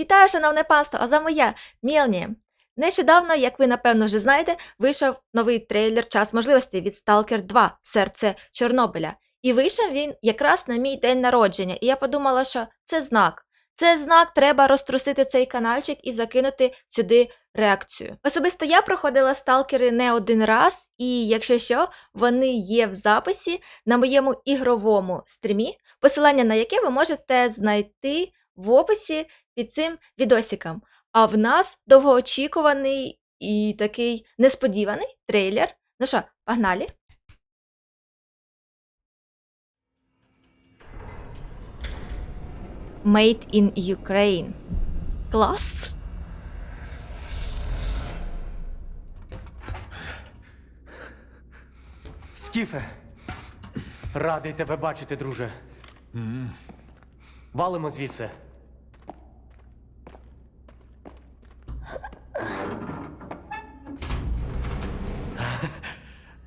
Вітаю, шановне панство! А за моє Мілні. Нещодавно, як ви напевно вже знаєте, вийшов новий трейлер Час можливостей від Stalker 2 Серце Чорнобиля. І вийшов він якраз на мій день народження. І я подумала, що це знак. Це знак, треба розтрусити цей каналчик і закинути сюди реакцію. Особисто я проходила сталкери не один раз, і якщо що, вони є в записі на моєму ігровому стрімі, посилання на яке ви можете знайти в описі під цим відосиком. А в нас довгоочікуваний і такий несподіваний трейлер. Ну що, погнали? Made in Ukraine. Клас! Скіфе, радий тебе бачити, друже. Валимо звідси.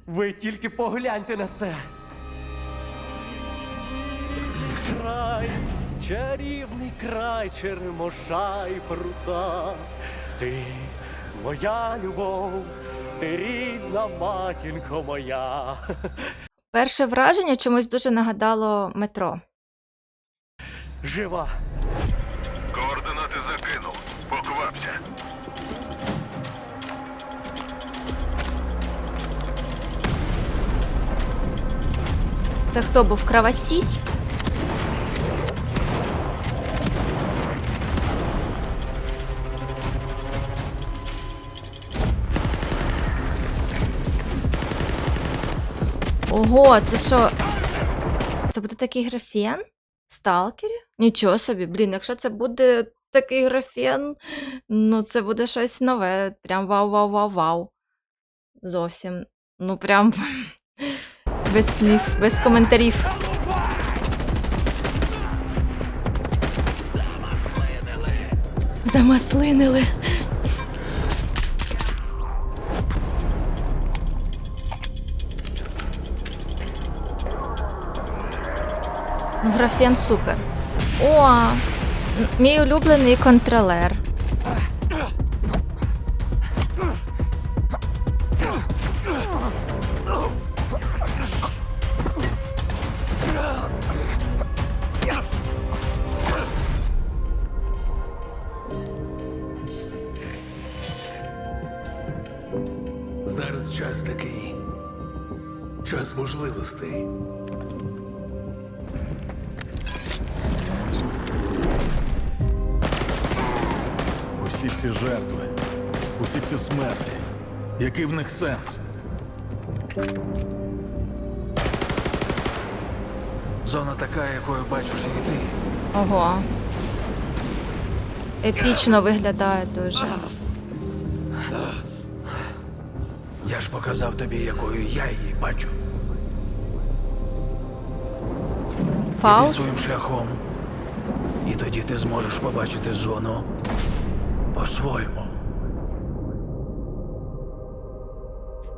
Ви тільки погляньте на це. Край, чарівний край черемоша і прута. Ти моя любов, ти рідна матінко моя. Перше враження чомусь дуже нагадало метро. Жива. Це хто був кравасісь? Ого, це що? Це буде такий графен? В сталкері? Нічого собі, блін, якщо це буде такий графен, ну це буде щось нове. Прям вау-вау-вау-вау. Зовсім. Ну прям без слів, без коментарів. Замаслинили. Ну, графен супер. О, мій улюблений контролер. Зараз час такий. Час можливостей. Усі ці жертви, усі ці смерті. Який в них сенс? Зона така, якою бачиш її ти. Ого. Епічно виглядає дуже. Я ж показав тобі, якою я її бачу. Іди Фауст? своїм шляхом. І тоді ти зможеш побачити зону по-своєму.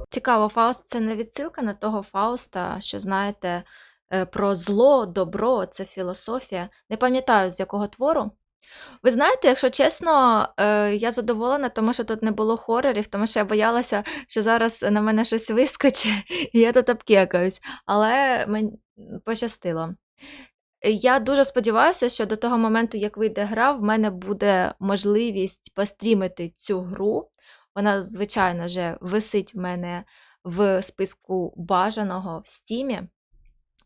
Цікаво, Фауст це не відсилка на того Фауста, що знаєте, е, про зло, добро, це філософія. Не пам'ятаю, з якого твору. Ви знаєте, якщо чесно, е, я задоволена, тому що тут не було хорорів, тому що я боялася, що зараз на мене щось вискоче, і я тут обкекаюсь. Але мені пощастило. Я дуже сподіваюся, що до того моменту, як вийде гра, в мене буде можливість пострімити цю гру. Вона, звичайно же, висить в мене в списку бажаного в стімі.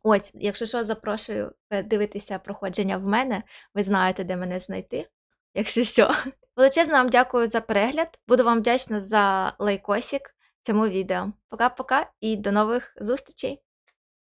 Ось, якщо що, запрошую е, дивитися проходження в мене, ви знаєте, де мене знайти. Якщо що. Величезно вам дякую за перегляд. Буду вам вдячна за лайкосик цьому відео. Пока-пока і до нових зустрічей!